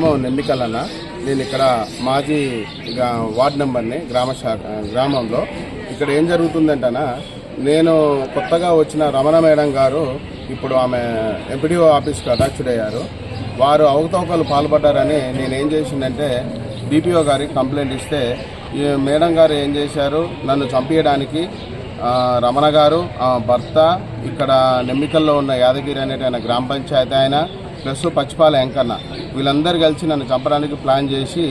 గ్రామం నెల్లికలన్న నేను ఇక్కడ మాజీ వార్డ్ నెంబర్ని గ్రామ శాఖ గ్రామంలో. ఇక్కడ ఏం జరుగుతుందంటనా నేను కొత్తగా వచ్చిన రమణ మేడం గారు ఇప్పుడు ఆమె ఎంపీడీఓ ఆఫీస్కి అటాచ్డ్ అయ్యారు వారు అవకతవకలు పాల్పడ్డారని నేను ఏం చేసిందంటే డిపిఓ గారికి కంప్లైంట్ ఇస్తే ఈ మేడం గారు ఏం చేశారు నన్ను చంపేయడానికి రమణ గారు భర్త ఇక్కడ నెమ్మికల్లో ఉన్న యాదగిరి అనేటి ఆయన గ్రామ పంచాయతీ ఆయన ప్లస్ పచ్చిపాల వెంకన్న వీళ్ళందరూ కలిసి నన్ను చంపడానికి ప్లాన్ చేసి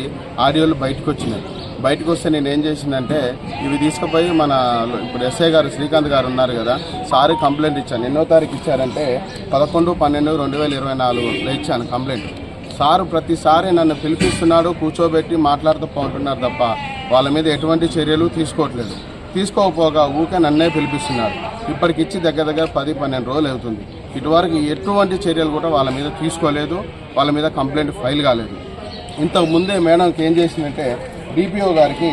ఆడియోలు బయటకు వచ్చినాయి బయటకు వస్తే నేను ఏం చేసిందంటే ఇవి తీసుకుపోయి మన ఇప్పుడు ఎస్ఐ గారు శ్రీకాంత్ గారు ఉన్నారు కదా సారీ కంప్లైంట్ ఇచ్చాను ఎన్నో తారీఖు ఇచ్చారంటే పదకొండు పన్నెండు రెండు వేల ఇరవై నాలుగులో ఇచ్చాను కంప్లైంట్. సారు ప్రతిసారి నన్ను పిలిపిస్తున్నాడు కూర్చోబెట్టి మాట్లాడుతూ ఉంటున్నారు తప్ప వాళ్ళ మీద ఎటువంటి చర్యలు తీసుకోవట్లేదు. తీసుకోకపోగా ఊకే నన్నే పిలిపిస్తున్నారు. ఇప్పటికి ఇచ్చి దగ్గర దగ్గర పది పన్నెండు రోజులు అవుతుంది. ఇటువరకు ఎటువంటి చర్యలు కూడా వాళ్ళ మీద తీసుకోలేదు. వాళ్ళ మీద కంప్లైంట్ ఫైల్ కాలేదు. ఇంతకు ముందే మేడంకి ఏం చేసిందంటే డిపిఓ గారికి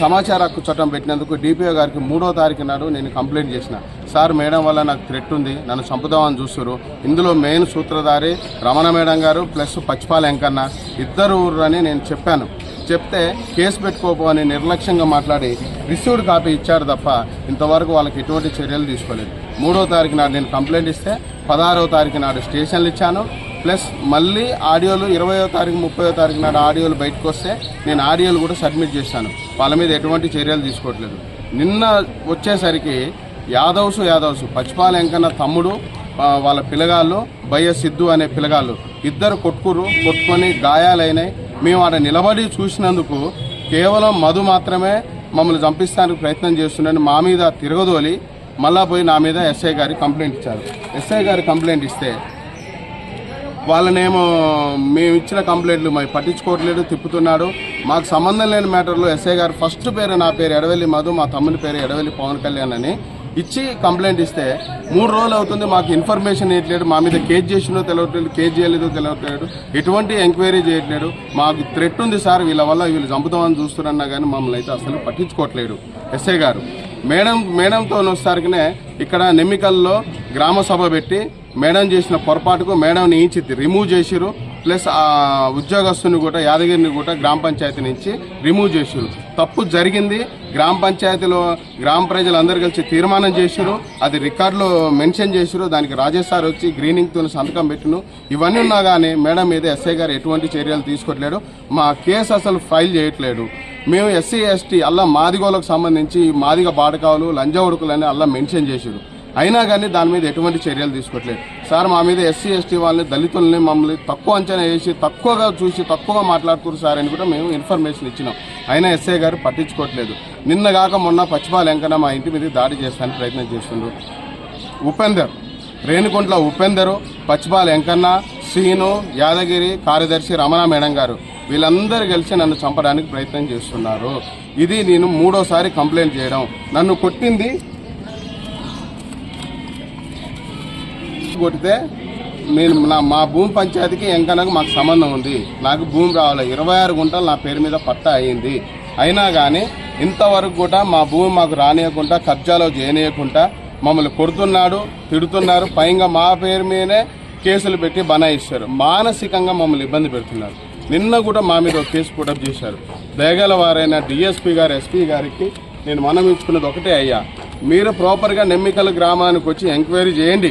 సమాచార హక్కు చట్టం పెట్టినందుకు డిపిఓ గారికి మూడో తారీఖు నాడు నేను కంప్లైంట్ చేసిన. సార్ మేడం వల్ల నాకు థ్రెట్ ఉంది. నన్ను చంపుదామని చూస్తారు ఇందులో మెయిన్ సూత్రధారి రమణ మేడం గారు ప్లస్ పచ్చిపాల వెంకన్న ఇద్దరు అని నేను చెప్పాను. చెప్తే కేసు పెట్టుకోపో అని నిర్లక్ష్యంగా మాట్లాడి రిసీవ్డ్ కాపీ ఇచ్చారు తప్ప ఇంతవరకు వాళ్ళకి ఎటువంటి చర్యలు తీసుకోలేదు. మూడో తారీఖు నాడు నేను కంప్లైంట్ ఇస్తే పదహారవ తారీఖు నాడు స్టేషన్లు ఇచ్చాను. ప్లస్ మళ్ళీ ఆడియోలు ఇరవయో తారీఖు ముప్పయో తారీఖు నాడు ఆడియోలు బయటకు వస్తే నేను ఆడియోలు కూడా సబ్మిట్ చేశాను. వాళ్ళ మీద ఎటువంటి చర్యలు తీసుకోవట్లేదు. నిన్న వచ్చేసరికి యాదవ్స్ యాదవ్స్ పచ్చిపాల వెంకన్న తమ్ముడు వాళ్ళ పిల్లగాళ్ళు బయ్య సిద్ధు అనే పిల్లగాళ్ళు ఇద్దరు కొట్టుకురు కొట్టుకొని గాయాలైనాయి. మేము ఆడ నిలబడి చూసినందుకు కేవలం మధు మాత్రమే మమ్మల్ని చంపిస్తానికి ప్రయత్నం చేస్తుండని మా మీద తిరగదోలి మళ్ళా పోయి నా మీద ఎస్ఐ గారి కంప్లైంట్ ఇచ్చారు. ఎస్ఐ గారి కంప్లైంట్ ఇస్తే వాళ్ళనేమో మేము ఇచ్చిన కంప్లైంట్లు మరి పట్టించుకోవట్లేదు తిప్పుతున్నాడు. మాకు సంబంధం లేని మ్యాటర్లో ఎస్ఐ గారు ఫస్ట్ పేరు నా పేరు ఎడవెల్లి మధు మా తమ్ముని పేరు ఎడవెల్లి పవన్ కళ్యాణ్ అని ఇచ్చి కంప్లైంట్ ఇస్తే మూడు రోజులు అవుతుంది మాకు ఇన్ఫర్మేషన్ ఇవ్వట్లేదు మా మీద కేసు చేసినో తెలియట్లేదు కేసు చేయలేదో తెలియట్లేదు ఎటువంటి ఎంక్వైరీ చేయట్లేదు మాకు థ్రెట్ ఉంది సార్ వీళ్ళ వల్ల వీళ్ళు చంపుతామని చూస్తున్నా కానీ మమ్మల్ని అయితే అసలు పట్టించుకోవట్లేదు. ఎస్ఐ గారు మేడం మేడంతో వచ్చేసరికినే ఇక్కడ నెమ్మికల్లో గ్రామ సభ పెట్టి మేడం చేసిన పొరపాటుకు మేడం నుంచి రిమూవ్ చేసిరు ప్లస్ ఆ ఉద్యోగస్తుని కూడా యాదగిరిని కూడా గ్రామ పంచాయతీ నుంచి రిమూవ్ చేసారు తప్పు జరిగింది గ్రామ పంచాయతీలో గ్రామ ప్రజలందరూ కలిసి తీర్మానం చేసారు అది రికార్డులో మెన్షన్ చేసారు దానికి రాజేష్ సార్ వచ్చి గ్రీనింగ్తో సంతకం పెట్టిను ఇవన్నీ ఉన్నా కానీ మేడం మీద ఎస్ఐ గారు ఎటువంటి చర్యలు తీసుకోవట్లేడు మా కేసు అసలు ఫైల్ చేయట్లేదు మేము ఎస్సీ ఎస్టీ అల్లా మాదిగోలకు సంబంధించి మాదిగ బాటకాలు లంజవుడుకులని అల్లా మెన్షన్ చేసారు అయినా కానీ దాని మీద ఎటువంటి చర్యలు తీసుకోవట్లేదు. సార్ మా మీద ఎస్సీ ఎస్టీ వాళ్ళని దళితుల్ని మమ్మల్ని తక్కువ అంచనా వేసి తక్కువగా చూసి తక్కువగా మాట్లాడుతున్నారు సార్ అని కూడా మేము ఇన్ఫర్మేషన్ ఇచ్చినాం. అయినా ఎస్ఐ గారు పట్టించుకోవట్లేదు. నిన్న కాక మొన్న పచ్చిపాల వెంకన్న మా ఇంటి మీద దాడి చేస్తానికి ప్రయత్నం చేస్తుండ్రు. ఉపేందర్ రేణుకుంట్ల ఉపేందరు పచ్చిపాల వెంకన్న శ్రీను యాదగిరి కార్యదర్శి రమణ మేడం గారు వీళ్ళందరూ కలిసి నన్ను చంపడానికి ప్రయత్నం చేస్తున్నారు. ఇది నేను మూడోసారి కంప్లైంట్ చేయడం. నన్ను కొట్టింది కొడితే నేను నా మా భూమి పంచాయతీకి ఎంకనకు మాకు సంబంధం ఉంది. నాకు భూమి రావాలి. ఇరవై ఆరు గుంటలు నా పేరు మీద పట్టా అయింది. అయినా కానీ ఇంతవరకు కూడా మా భూమి మాకు రానియకుండా కబ్జాలో చేయనీయకుండా మమ్మల్ని కొడుతున్నాడు తిడుతున్నారు. పైగా మా పేరు మీదనే కేసులు పెట్టి బనాయిస్తారు. మానసికంగా మమ్మల్ని ఇబ్బంది పెడుతున్నారు. నిన్న కూడా మా మీద ఒక కేసు పుటప్ చేశారు. దయగల వారైన డిఎస్పీ గారు ఎస్పీ గారికి నేను మనం ఇచ్చుకున్నది ఒకటే అయ్యా. మీరు ప్రాపర్గా నెమ్మికల గ్రామానికి వచ్చి ఎంక్వైరీ చేయండి.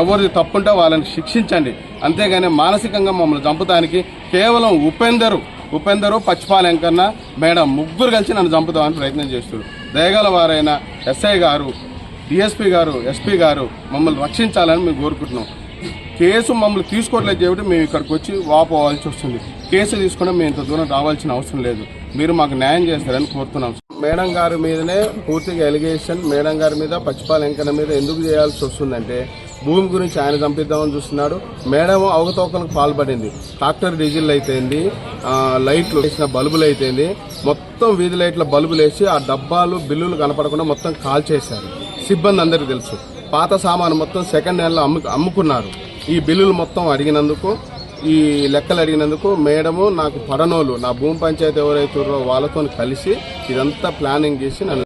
ఎవరిది తప్పుంటే వాళ్ళని శిక్షించండి. అంతేగాని మానసికంగా మమ్మల్ని చంపుతానికి కేవలం ఉపేందరు ఉపేందరు పచ్చిపాలెంకన్న మేడం ముగ్గురు కలిసి నన్ను చంపుదామని ప్రయత్నం చేస్తున్నారు దయగల వారైన ఎస్ఐ గారు డిఎస్పీ గారు ఎస్పీ గారు మమ్మల్ని రక్షించాలని మేము కోరుకుంటున్నాం. కేసు మమ్మల్ని తీసుకోవట్లేదు కాబట్టి మేము ఇక్కడికి వచ్చి వాపోవాల్సి వస్తుంది. కేసు తీసుకుని మేము ఇంత దూరం రావాల్సిన అవసరం లేదు. మీరు మాకు న్యాయం చేస్తారని కోరుతున్నాం. మేడం గారి మీదనే పూర్తిగా ఎలిగేషన్ మేడం గారి మీద పచ్చిపాలెంకన్న మీద ఎందుకు చేయాల్సి వస్తుందంటే భూమి గురించి ఆయన చంపిద్దామని చూస్తున్నాడు. మేడం అవకతవకలకు పాల్పడింది. ట్రాక్టర్ డీజిల్ అయితేంది లైట్లు వేసిన బల్బులు అయితేంది మొత్తం వీధి లైట్ల బల్బులు వేసి ఆ డబ్బాలు బిల్లులు కనపడకుండా మొత్తం కాల్ చేశారు సిబ్బంది అందరికీ తెలుసు. పాత సామాను మొత్తం సెకండ్ హ్యాండ్లో అమ్ము అమ్ముకున్నారు. ఈ బిల్లులు మొత్తం అడిగినందుకు ఈ లెక్కలు అడిగినందుకు మేడము నాకు పడనోళ్ళు నా భూమి పంచాయతీ ఎవరైతే ఉన్నారో వాళ్ళతో కలిసి ఇదంతా ప్లానింగ్ చేసి నన్ను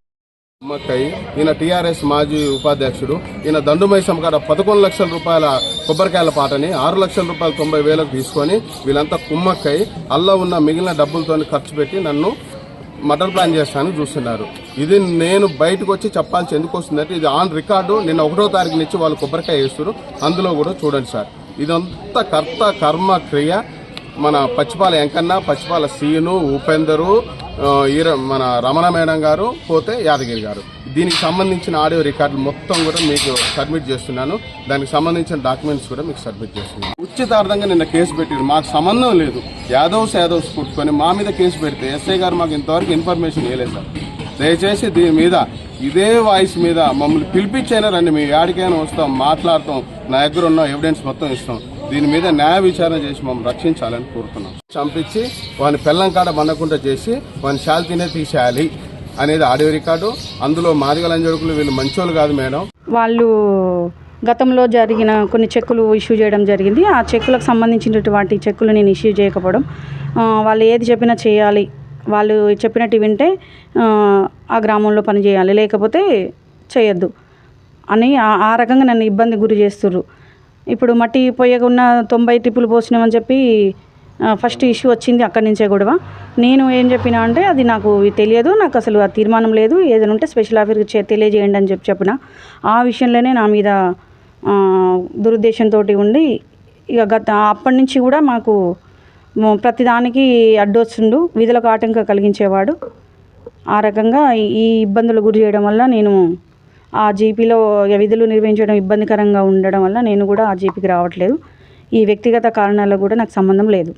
కుమ్మక్కయ్య ఈయన టీఆర్ఎస్ మాజీ ఉపాధ్యక్షుడు ఈయన దండుమైసం కాడ పదకొండు లక్షల రూపాయల కొబ్బరికాయల పాటని ఆరు లక్షల రూపాయలు తొంభై వేలకు తీసుకొని వీళ్ళంతా కుమ్మక్కై అల్లా ఉన్న మిగిలిన డబ్బులతో ఖర్చు పెట్టి నన్ను మటర్ ప్లాన్ చేస్తానని చూస్తున్నారు. ఇది నేను బయటకు వచ్చి చెప్పాల్సి ఎందుకు వస్తుందంటే ఇది ఆన్ రికార్డు నిన్న ఒకటో తారీఖు నుంచి వాళ్ళు కొబ్బరికాయ వేస్తారు అందులో కూడా చూడండి సార్ ఇదంతా కర్త కర్మ క్రియ మన పచ్చిపాల వెంకన్న పచ్చిపాల సీను ఉపేందరు ఈర మన రమణ మేడం గారు పోతే యాదగిరి గారు. దీనికి సంబంధించిన ఆడియో రికార్డులు మొత్తం కూడా మీకు సబ్మిట్ చేస్తున్నాను. దానికి సంబంధించిన డాక్యుమెంట్స్ కూడా మీకు సబ్మిట్ చేస్తున్నాను. ఉచితార్థంగా నిన్న కేసు పెట్టారు. మాకు సంబంధం లేదు. యాదవ్స్ యాదవ్స్ పుట్టుకొని మా మీద కేసు పెడితే ఎస్ఐ గారు మాకు ఇంతవరకు ఇన్ఫర్మేషన్ ఇవ్వలేదు సార్. దయచేసి దీని మీద ఇదే వాయిస్ మీద మమ్మల్ని పిలిపించైనా రండి. మేము యాడికైనా వస్తాం మాట్లాడతాం. నా దగ్గర ఉన్న ఎవిడెన్స్ మొత్తం ఇస్తాం. దీని మీద న్యాయ విచారణ చేసి మమ్మల్ని రక్షించాలని కోరుతున్నాం. చంపించి వాని పెళ్ళం కాడ బండకుండా చేసి వాని శాల్తీనే తీసేయాలి అనేది ఆడియో రికార్డు. అందులో మాదిగలంజడుకులు వీళ్ళు మంచోళ్ళు కాదు మేడం. వాళ్ళు గతంలో జరిగిన కొన్ని చెక్కులు ఇష్యూ చేయడం జరిగింది. ఆ చెక్కులకు సంబంధించినటువంటి చెక్కులు నేను ఇష్యూ చేయకపోవడం వాళ్ళు ఏది చెప్పినా చేయాలి. వాళ్ళు చెప్పినట్టు వింటే ఆ, గ్రామంలో పని చేయాలి. లేకపోతే చేయొద్దు అని ఆ రకంగా నన్ను ఇబ్బంది గురి చేస్తుర్రు. ఇప్పుడు మట్టి పొయ్యకున్న తొంభై టిప్పులు పోసినామని చెప్పి ఫస్ట్ ఇష్యూ వచ్చింది అక్కడి నుంచే గొడవ. నేను ఏం చెప్పినా అంటే అది నాకు తెలియదు నాకు అసలు ఆ తీర్మానం లేదు ఏదైనా ఉంటే స్పెషల్ ఆఫీస్ తెలియజేయండి అని చెప్పి చెప్పిన. ఆ విషయంలోనే నా మీద దురుద్దేశంతో ఉండి ఇక గత అప్పటి నుంచి కూడా మాకు ప్రతిదానికి అడ్డొస్తుండు విధులకు ఆటంకం కలిగించేవాడు. ఆ రకంగా ఈ ఇబ్బందులు గురి చేయడం వల్ల నేను ఆ జీపీలో విధులు నిర్వహించడం ఇబ్బందికరంగా ఉండడం వల్ల నేను కూడా ఆ జీపీకి రావట్లేదు. ఈ వ్యక్తిగత కారణాలకు కూడా నాకు సంబంధం లేదు.